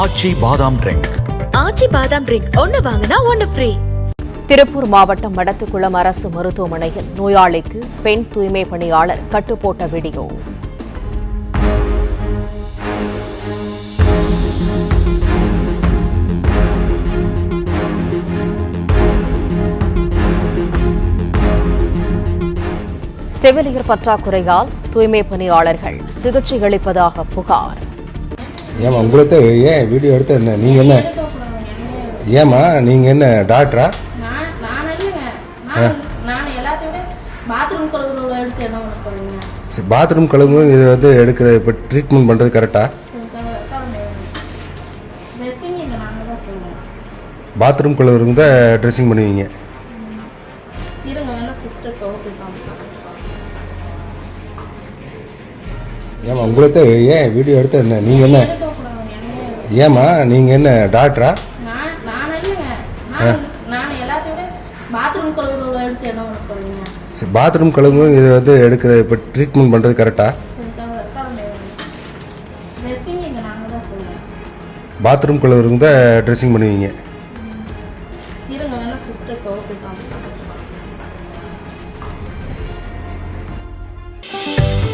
ஆச்சி பாதாம் ட்ரிங்க். ஆச்சி பாதாம் ட்ரிங்க் ஒன்னு வாங்கினா ஒன்னு ஃப்ரீ திருப்பூர் மாவட்டம் மடத்துக்குளம் அரசு மருத்துவமனையில் நோயாளிக்கு பெண் தூய்மை பணியாளர் கட்டுப்போட்ட வீடியோ. செவிலியர் பற்றாக்குறையால் தூய்மை பணியாளர்கள் சிகிச்சை அளிப்பதாக புகார். ஏம்மா உங்களுக்கு ஏன் வீடியோ எடுத்து என்ன? நீங்கள் என்ன? ஏம்மா நீங்கள் என்ன டாக்டரா சரி, பாத்ரூம் கழுவும் இது வந்து எடுக்கிற இப்போ ட்ரீட்மெண்ட் பண்ணுறது கரெக்டா பாத்ரூம் கழுவுறவங்க தான் ட்ரெஸ்ஸிங் பண்ணுவீங்க. ஏம்மா உங்களுக்கு ஏன் வீடியோ எடுத்து என்ன? நீங்கள் என்ன? ஏம்மா நீங்கள் என்ன டாக்டரா பாத்ரூம் கழுவும் இது வந்து எடுக்கிற இப்போ ட்ரீட்மெண்ட் பண்ணுறது கரெக்டா பாத்ரூம் கழுவுறவங்க தான் ட்ரெஸ்ஸிங் பண்ணுவீங்க.